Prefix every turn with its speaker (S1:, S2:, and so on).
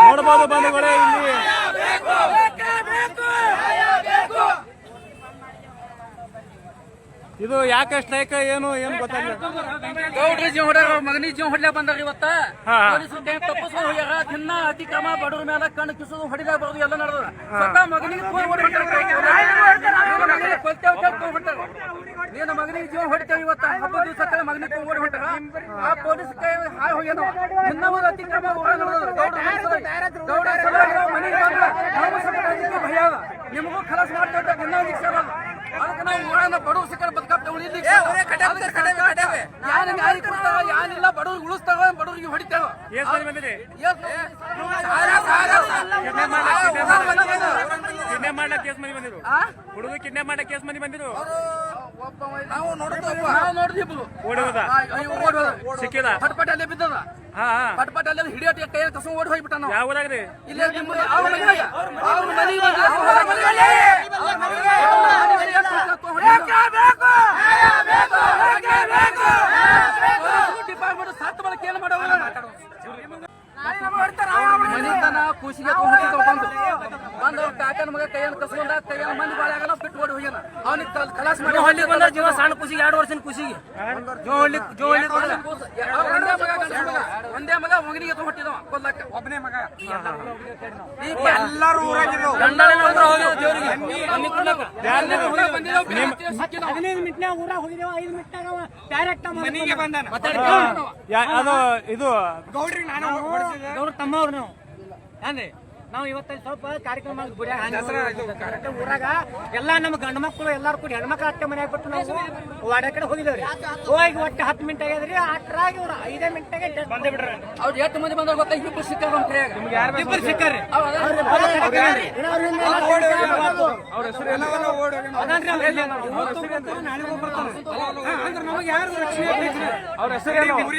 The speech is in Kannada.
S1: ನೋಡಬಹುದು ಬಂಧುಗಳೇ ಇಲ್ಲಿ. ಇದು ಯಾಕೆ ಸ್ಟ್ರೈಕ್ ಏನು ಏನು ಗೊತ್ತಾಗಿಲ್ಲ
S2: ಜೀವ ಮಗನಿ ಜೀವ ಹೊಡ್ಲಾ ಬಂದಾರ ಇವತ್ತ? ಪೊಲೀಸರು ಹೋಗ್ಯಾರ? ದಿನ ಅತಿಕ್ರಮ ಬಡವ್ರ ಮೇಲೆ ಕಣ್ಣು ಕಿಸೋದು ಹೊಡಿದಾಗ ಬರೋದು ಎಲ್ಲ ನಡೆದ ಮಗನಿಗೆ ನಿನ್ನ ಮಗನಿಗೆ ಜೀವ ಹೊಡಿತೇವೆ ಇವತ್ತ. ಹಬ್ಬದ ದಿವಸ ಮಗನಿಗೆ ಓಡಿ ಹೊಂಟಾರ ಆ ಪೊಲೀಸ್ ಕೈ ಹಾಯ್ ಹೋಗ್ಯದ ಒಂದು ಅತಿಕ್ರಮ ಭಯ ಅದ. ನಿಮಗೂ ಖಲಾಸ್ ಮಾಡ್ತಾ ಒಂದು ಇಷ್ಟ ಅದ. ಅದಕ್ಕೆ ನಾವು ಊರನ್ನ ಬಡವ್ರ ಸಿಕ್ಕರೆ ಯಾರು ಯಾರಿಲ್ಲ ಬಡವ್ರಿಗೆ ಉಳಿಸ್ತಾವ ಬಡವ್ರಿಗೆ ಹೊಡಿತಾವ
S1: ಕಿಡ್ನಾಪ್ ಮಾಡ್ಲಕ್ ಕೇಸ್ ಮನಿ ಬಂದಿರು ಹುಡುಗ ಕಿಡ್ನಾಪ್ ಮಾಡಕ್ ಕೇಸ್ ಮನಿ ಬಂದಿರು
S2: ನಾವು ನೋಡಿದ್ವಿ
S1: ಹೋದ ಸಿಕ್ಕಿದ
S2: ಪಟ್ಪಟ್ ಅಲ್ಲೇ ಬಿದ್ದದ
S1: ಹಾ ಹಾ
S2: ಪಟ್ಪಟ್ ಅಲ್ಲೇ ಹಿಡಿಯೋಟಿ ಕೈ ಕಸ ಓಡಿ ಹೋಗ್ಬಿಟ್ಟ ನಾವು
S1: ಯಾವ ಊರಾಗ್ರಿ
S2: ಇಲ್ಲೇ ಡಿಪಾರ್ಟ್ಮೆಂಟ್ ಸತ್ತು ಬಳಕೆ ಏನು ಮಾಡೋಲ್ಲ ಮನಿತನ ಖುಷಿಗೆ ಬಂದು ಅವ್ರ ಕಾಕನ ಮಗ ಕೈಯನ್ನು ಕಸ್ಕೊಂಡ ಕೈಯನ್ನು ಮಂದಿ ಬಾಳೆ ಆಗಲ್ಲ ಬಿಟ್ಟು ಓಡಿ ಹೋಗ್ಯಾನ ಅವನಿಗೆ ಕಲಾಸ್ ಮಾಡಿ
S3: ಹೊಳ್ಳಿ ಬಂದ ಜೀವ ಸಣ್ಣ ಖುಷಿಗೆ ಎರಡು ವರ್ಷದ ಖುಷಿಗೆ ಜೋ ಹೊಳ್ಳಿ ಜೋ ಹೊಳ್ಳಿ
S2: ಒಂದೇ ಮಗ ಗಂಡ ಮಗ ಒಂದೇ ಮಗ ಮಗನಿಗೆ ತಗೊಂಡಿದ್ದವ ಕೊಲ್ಲಕ್ಕ ಒಬ್ಬನೇ ಮಗ ಎಲ್ಲರೂ ಊರಾಗಿರೋ
S3: ಗಂಡನ ನಂತರ ಹೋಗ್ಯಾವ ದೇವ್ರಿಗೆ ನಮ್ಗೆ ಕೊಡ್ಲಕ್ಕ.
S4: ಹದಿನೈದು ಮಿನಿಟ್ನಾಗ ಊರಾಗ ಹೋಗಿದ್ದೇವ ಐದು ಮಿನಿಟ್ನಾಗ ಡೈರೆಕ್ಟ್ ಮನೆಗೆ ಬಂದಾನ
S1: ಯಾ- ಅದು ಇದು
S4: ಗೌಡ್ರ ತಮ್ಮವ್ರು ನಾವು ಅಂದ್ರೆ ನಾವು ಇವತ್ತಲ್ಲಿ ಸ್ವಲ್ಪ ಕಾರ್ಯಕ್ರಮ ಗುಡಿಯಾಗ ಊರಾಗ ಎಲ್ಲಾ ನಮ್ಮ ಗಂಡು ಮಕ್ಕಳು ಎಲ್ಲಾರು ಕೂಡ ಹೆಣ್ಮಕ್ಳು ಅಟ್ಟೆ ಮನ್ಯಾಗ ಬಿಟ್ಟು ನಾವು ವಾಡ ಕಡೆ ಹೋಗಿದ್ದೇವ್ರಿ. ಹೋಗಿ ಒಟ್ಟು ಹತ್ತು ಮಿನಿಟ್ ಆಗ್ಯದ್ರಿ ಅಟ್ರಾಗಿ ಇವ್ರು ಐದೇ ಮಿನಿಟ್ಗೆ ಬಂದೇ ಬಿಡ್ರಿ
S2: ಅವ್ರು ಎಷ್ಟು ಮಂದಿ ಬಂದ್ರೆ ಗೊತ್ತಾ? ಇಬ್ಬರು ಸಿಕ್ಕಾರ ಅಂತ
S4: ಇಬ್ಬರು ಸಿಕ್ಕಾರ್ರಿ. ನಮಗೆ ಯಾರು ರಕ್ಷಣೆ